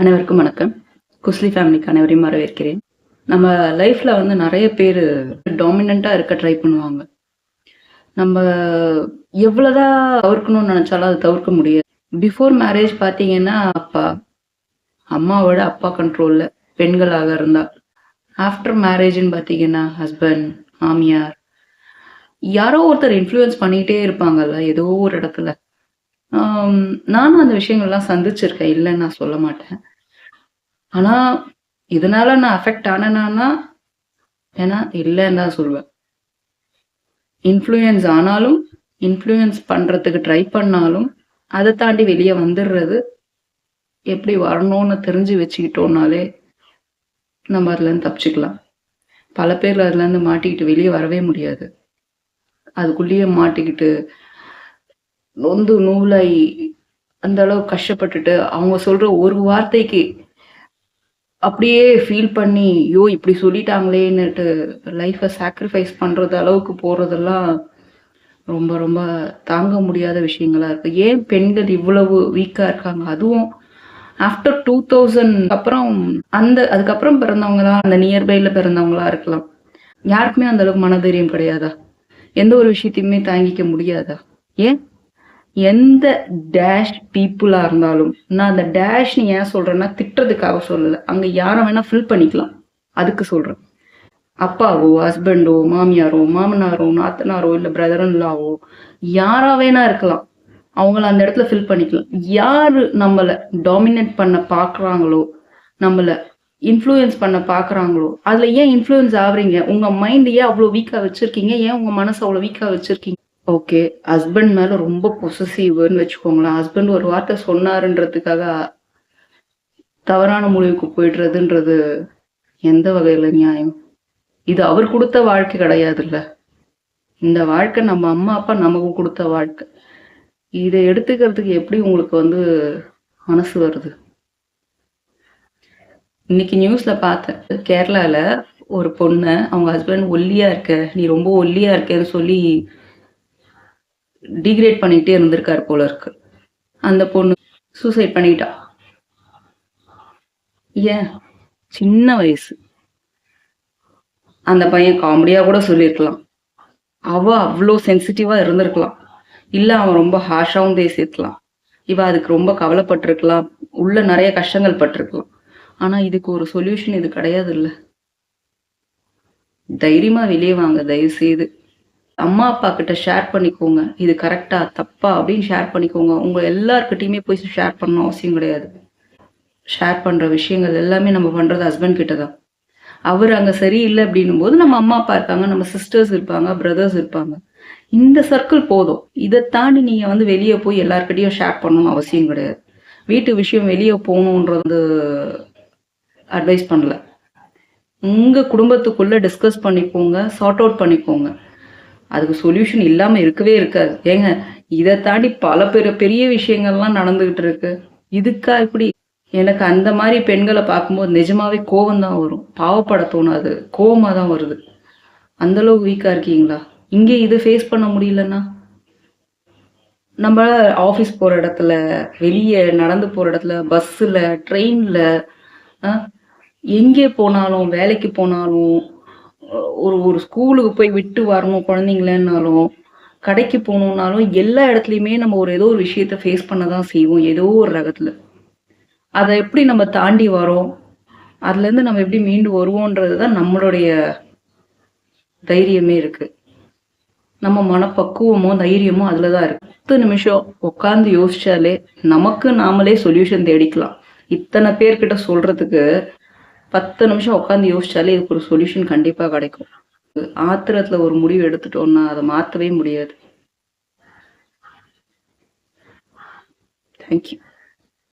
அனைவருக்கும் வணக்கம். குஸ்லி ஃபேமிலிக்கு அனைவரையும் வரவேற்கிறேன். நம்ம லைஃப்ல வந்து நிறைய பேர் டாமினண்டா இருக்க ட்ரை பண்ணுவாங்க. நம்ம எவ்வளவுதான் தவிர்க்கணும்னு நினைச்சாலும் அதை தவிர்க்க முடியாது. பிஃபோர் மேரேஜ் பாத்தீங்கன்னா அப்பா அம்மாவோட அப்பா கண்ட்ரோல்ல பெண்களாக இருந்தா. ஆஃப்டர் மேரேஜ்னு பாத்தீங்கன்னா ஹஸ்பண்ட் மாமியார் யாரோ ஒருத்தர் இன்ஃப்ளூயன்ஸ் பண்ணிக்கிட்டே இருப்பாங்கல்ல ஏதோ ஒரு இடத்துல. நானும் அந்த விஷயங்கள்லாம் சந்திச்சிருக்கேன். இல்லைன்னு நான் சொல்ல மாட்டேன். ஆனா இதனால நான் அஃபெக்ட் ஆனேனா ஏன்னா இல்லைன்னு தான் சொல்லுவேன் இன்ஃப்ளூயன்ஸ் ஆனாலும் இன்ஃப்ளூயன்ஸ் பண்றதுக்கு ட்ரை பண்ணாலும் அதை தாண்டி வெளியே வந்துடுறது எப்படி வரணும்னு தெரிஞ்சு வச்சுக்கிட்டோம்னாலே நம்ம அதுலேருந்து தப்பிச்சுக்கலாம். பல பேர் அதுலேருந்து மாட்டிக்கிட்டு வெளியே வரவே முடியாது. அதுக்குள்ளேயே மாட்டிக்கிட்டு நொந்து நூலாய் அந்த அளவு கஷ்டப்பட்டுட்டு அவங்க சொல்ற ஒரு வார்த்தைக்கு அப்படியே ஃபீல் பண்ணி ஐயோ இப்படி சொல்லிட்டாங்களேன்னுட்டு லைஃப்பை சாக்ரிஃபைஸ் பண்றது அளவுக்கு போறதெல்லாம் ரொம்ப ரொம்ப தாங்க முடியாத விஷயங்களா இருக்கு. ஏன் பெண்கள் இவ்வளவு வீக்கா இருக்காங்க? அதுவும் ஆஃப்டர் டூ தௌசண்ட் அப்புறம் அந்த அதுக்கப்புறம் பிறந்தவங்களா அந்த நியர்பைல பிறந்தவங்களா இருக்கலாம். யாருக்குமே அந்த அளவுக்கு மனதைரியம் கிடையாதா? எந்த ஒரு விஷயத்தையுமே தாங்கிக்க முடியாதா? ஏன்? எந்த டேஷ் பீப்புளாக இருந்தாலும் நான் அந்த டேஷ் நீ ஏன் சொல்றேன்னா திட்டுறதுக்காக சொல்லல. அங்க யாரை வேணா ஃபில் பண்ணிக்கலாம். அதுக்கு சொல்றேன். அப்பாவோ ஹஸ்பண்டோ மாமியாரோ மாமனாரோ நாத்தனாரோ இல்ல பிரதரன்லாவோ யாரா வேணா இருக்கலாம். அவங்கள அந்த இடத்துல ஃபில் பண்ணிக்கலாம். யாரு நம்மள டாமினேட் பண்ண பாக்குறாங்களோ நம்மள இன்ஃப்ளூயன்ஸ் பண்ண பாக்குறாங்களோ அதுல ஏன் இன்ஃப்ளூயன்ஸ் ஆகுறீங்க? உங்க மைண்ட் ஏன் அவ்வளோ வீக்கா வச்சிருக்கீங்க? ஏன் உங்க மனசு அவ்வளவு வீக்கா வச்சிருக்கீங்க? ஓகே ஹஸ்பண்ட் மேல ரொம்ப பொசசிவ்னு வச்சுக்கோங்களேன். ஹஸ்பண்ட் ஒரு வார்த்தை சொன்னாருன்றதுக்காக தவறான முடிவுக்கு போயிடுறதுன்றது எந்த வகையில நியாயம்? இது அவர் கொடுத்த வாழ்க்கை கிடையாதுல்ல. இந்த வாழ்க்கை நம்ம அம்மா அப்பா நமக்கு கொடுத்த வாழ்க்கை. இதை எடுத்துக்கிறதுக்கு எப்படி உங்களுக்கு வந்து மனசு வருது? இன்னைக்கு நியூஸ்ல பார்த்தேன். கேரளால ஒரு பொண்ணு அவங்க ஹஸ்பண்ட் ஒல்லியா இருக்க நீ ரொம்ப ஒல்லியா இருக்கேன்னு சொல்லி டிகிரேட் பண்ணிட்டே இருந்திருக்காரு போல இருக்கு. அந்த பொண்ணு சூசைட் பண்ணிட்டா. ஏன்? சின்ன வயசு. அந்த பையன் காமெடியா கூட சொல்லியிருக்கலாம். அவ அவ்வளோ சென்சிட்டிவா இருந்திருக்கலாம். இல்ல அவன் ரொம்ப ஹாஷாவும் பேசியிருக்கலாம். இவ அதுக்கு ரொம்ப கவலைப்பட்டிருக்கலாம். உள்ள நிறைய கஷ்டங்கள் பட்டிருக்கலாம். ஆனா இதுக்கு ஒரு சொல்யூஷன் இது கிடையாது இல்ல தைரியமா வெளியே வாங்க தயவு செய்து அம்மா அப்பா கிட்ட ஷேர் பண்ணிக்கோங்க. இது கரெக்டா தப்பா அப்படின்னு ஷேர் பண்ணிக்கோங்க. உங்க எல்லாருக்கிட்டையுமே போய் ஷேர் பண்ணணும் அவசியம் கிடையாது. ஷேர் பண்ற விஷயங்கள் எல்லாமே நம்ம பண்றது ஹஸ்பண்ட் கிட்ட தான் அவர் அங்க சரியில்லை அப்படின்னும் போது நம்ம அம்மா அப்பா இருக்காங்க நம்ம சிஸ்டர்ஸ் இருப்பாங்க பிரதர்ஸ் இருப்பாங்க. இந்த சர்க்கிள் போதும். இதை தாண்டி நீங்க வந்து வெளியே போய் எல்லாருக்கிட்டையும் ஷேர் பண்ணணும் அவசியம் கிடையாது. வீட்டு விஷயம் வெளியே போகணுன்றது அட்வைஸ் பண்ணல. உங்க குடும்பத்துக்குள்ள டிஸ்கஸ் பண்ணிக்கோங்க சார்ட் அவுட் பண்ணிக்கோங்க. அதுக்கு சொல்யூஷன் இல்லாம இருக்கவே இருக்காது. ஏங்க இதை தாண்டி பல பெரிய பெரிய விஷயங்கள்லாம் நடந்துகிட்டு இருக்கு. இதுக்கா இப்படி? எனக்கு அந்த மாதிரி பெண்களை பார்க்கும்போது நிஜமாவே கோவம் தான் வரும். பாவப்பட தோணாது. கோவமா தான் வருது. அந்த அளவுக்கு வீக்கா இருக்கீங்களா? இங்கே இது ஃபேஸ் பண்ண முடியலன்னா? நம்ம ஆஃபீஸ் போகிற இடத்துல வெளியே நடந்து போகிற இடத்துல பஸ்ஸில் ட்ரெயினில் எங்கே போனாலும் வேலைக்கு போனாலும் ஒரு ஒரு ஸ்கூலுக்கு போய் விட்டு வரணும் குழந்தைங்களன்னாலும் கடைக்கு போகணுன்னாலும் எல்லா இடத்துலையுமே நம்ம ஒரு ஏதோ ஒரு விஷயத்த ஃபேஸ் பண்ண தான் செய்வோம் ஏதோ ஒரு ரகத்துல. அதை எப்படி நம்ம தாண்டி வரோம் அதுல இருந்து நம்ம எப்படி மீண்டு வருவோன்றது தான் நம்மளுடைய தைரியமே இருக்கு. நம்ம மனப்பக்குவமோ தைரியமோ அதில் தான் இருக்குது பத்து நிமிஷம் உட்காந்து யோசிச்சாலே நமக்கு நாமளே சொல்யூஷன் தேடிக்கலாம். இத்தனை பேர்கிட்ட சொல்றதுக்கு பத்து நிமிஷம் உட்காந்து யோசிச்சாலே இதுக்கு ஒரு சொல்யூஷன் கண்டிப்பா கிடைக்கும். ஆத்திரத்துல ஒரு முடிவு எடுத்துட்டோம்னா அதை மாத்தவே முடியாது. தேங்க்யூ